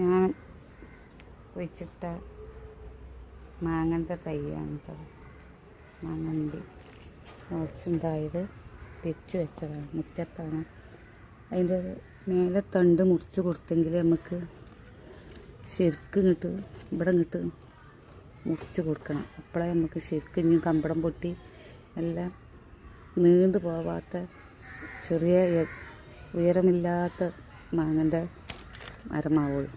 ഞാൻ കുഴിച്ചിട്ട മാങ്ങന്റെ തൈയാണ് കേട്ടോ. മാങ്ങണ്ടി മുറിച്ചുണ്ടായത് വെച്ച് വെച്ചതാണ് മുറ്റത്താണ്. അതിന്റെ മേലെ തണ്ട് മുറിച്ച് കൊടുത്തെങ്കിൽ നമുക്ക് ശരിക്കും ഇങ്ങോട്ട് ഇവിടെ ഇങ്ങോട്ട് മുറിച്ച് കൊടുക്കണം. അപ്പോഴേ നമുക്ക് ശരിക്കും ഇനി കമ്പടം പൊട്ടി എല്ലാം നീണ്ടു പോവാത്ത ചെറിയ ഉയരമില്ലാത്ത മാങ്ങന്റെ മരമാവുള്ളൂ.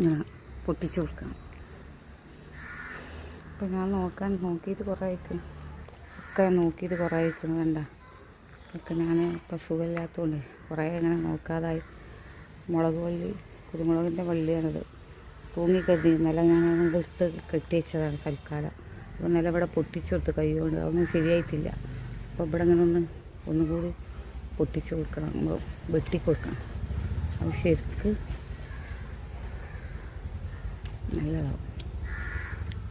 ഇങ്ങനെ പൊട്ടിച്ച് കൊടുക്കണം. അപ്പം ഞാൻ നോക്കാൻ നോക്കിയിട്ട് കുറേ അയക്കും ഒക്കെ നോക്കിയിട്ട് കുറേ വേണ്ട ഒക്കെ ഞാൻ ഇപ്പം സുഖമില്ലാത്തതുകൊണ്ട് കുറേ ഇങ്ങനെ നോക്കാതായി. മുളക് വള്ളി കുരുമുളകിന്റെ വള്ളിയാണിത് തൂങ്ങിക്കരുതി ഇന്നലെ ഞാൻ എടുത്ത് കെട്ടി വെച്ചതാണ് തൽക്കാലം. അപ്പോൾ ഇന്നലെ ഇവിടെ പൊട്ടിച്ചു കൊടുത്ത് കൈകൊണ്ട് അതൊന്നും ശരിയായിട്ടില്ല. അപ്പോൾ ഇവിടെ ഇങ്ങനെ ഒന്ന് ഒന്നുകൂടി പൊട്ടിച്ചു കൊടുക്കണം. നമ്മൾ വെട്ടി അത് ശരിക്ക് നല്ലതാവും.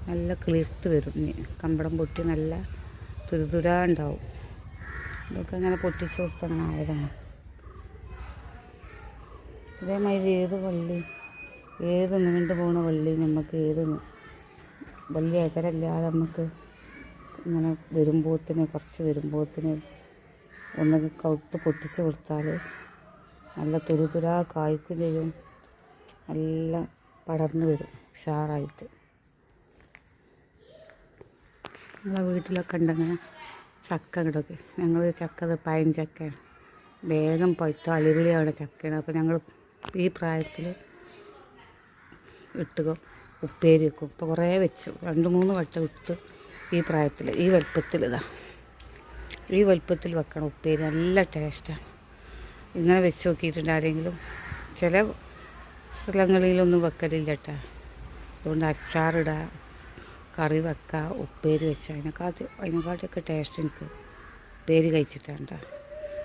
നല്ല കിളിർത്ത് വരും. ഇനി കമ്പളം പൊട്ടി നല്ല തുരുതുരാ ഉണ്ടാവും. ഇതൊക്കെ അങ്ങനെ പൊട്ടിച്ചു കൊടുത്ത് അങ്ങനെ ആയതാണ്. ഇതേമാതിരി ഏത് വള്ളി ഏത് നീണ്ടു പോണ വള്ളി നമുക്ക് ഏത് വലിയ എകരല്ലാതെ നമുക്ക് ഇങ്ങനെ വരുമ്പോത്തിന് കുറച്ച് വരുമ്പോത്തിന് ഒന്ന് കൗത്ത് പൊട്ടിച്ച് കൊടുത്താൽ നല്ല തുരുതുരാ കായ്ക്കും ചെയ്യും. നല്ല പടർന്നു വരും ഉഷാറായിട്ട്. നമ്മളെ വീട്ടിലൊക്കെ ഉണ്ടങ്ങനെ ചക്ക കിടക്ക് ഞങ്ങൾ ചക്ക ഇത് പയൻ ചക്കയാണ്. വേഗം പഴുത്ത അലിവിളിയാണ് ചക്കയാണ് അപ്പോൾ ഞങ്ങൾ ഈ പ്രായത്തിൽ ഇട്ടുക ഉപ്പേരി വെക്കും. ഇപ്പോൾ കുറേ വെച്ചു. രണ്ട് മൂന്ന് വട്ടം ഇട്ട് ഈ പ്രായത്തിൽ ഈ വലുപ്പത്തിൽ ഇതാ. ഈ വലുപ്പത്തിൽ വെക്കണം ഉപ്പേരി. നല്ല ടേസ്റ്റാണ് ഇങ്ങനെ വെച്ച് നോക്കിയിട്ടുണ്ട് ആരെങ്കിലും ചില സ്ഥലങ്ങളിലൊന്നും വെക്കലില്ല കേട്ടോ അതുകൊണ്ട് അച്ചാറിടുക കറി വെക്കുക ഉപ്പേരി വെക്കുക അതിനെക്കാട്ടി അതിനെക്കാട്ടിയൊക്കെ ടേസ്റ്റ് എനിക്ക് ഉപ്പേരി കഴിച്ചിട്ടാണ് കേട്ടോ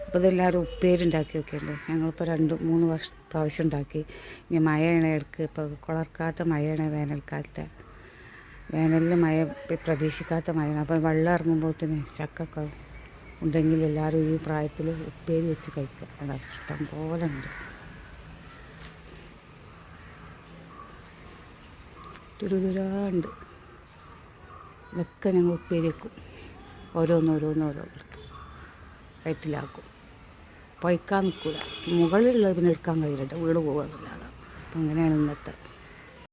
അപ്പോൾ ഇതെല്ലാവരും ഉപ്പേരി ഉണ്ടാക്കി വെക്കുന്നുണ്ട് ഞങ്ങളിപ്പോൾ രണ്ട് മൂന്ന് വർഷം പ്രാവശ്യം ഉണ്ടാക്കി. ഇനി മഴയാണ് ഇടയ്ക്ക് ഇപ്പോൾ കുളർക്കാത്ത മഴയാണ് വേനൽക്കാലത്തെ. വേനലിൽ മഴ പ്രതീക്ഷിക്കാത്ത മഴയാണ്. അപ്പോൾ വെള്ളം തന്നെ ചക്കൊക്കെ ഉണ്ടെങ്കിൽ എല്ലാവരും ഈ പ്രായത്തിൽ ഉപ്പേരി വെച്ച് കഴിക്കുക അതാണ് ഇഷ്ടം പോലെ ഉണ്ട്. തുരുതുരാണ്ട് ഇതൊക്കെ ഞങ്ങൾ ഉപ്പേരിക്കും ഓരോന്നോരോന്നോരോ ഓരോന്നോരോന്ന് ഓരോന്ന് വയറ്റിലാക്കും പൊയ്ക്കാൻ നിൽക്കില്ല മുകളിലുള്ളത് പിന്നെ എടുക്കാൻ കഴിയില്ല വീട് പോകുന്നില്ലാതെ അപ്പം അങ്ങനെയാണ് ഇന്നത്തെ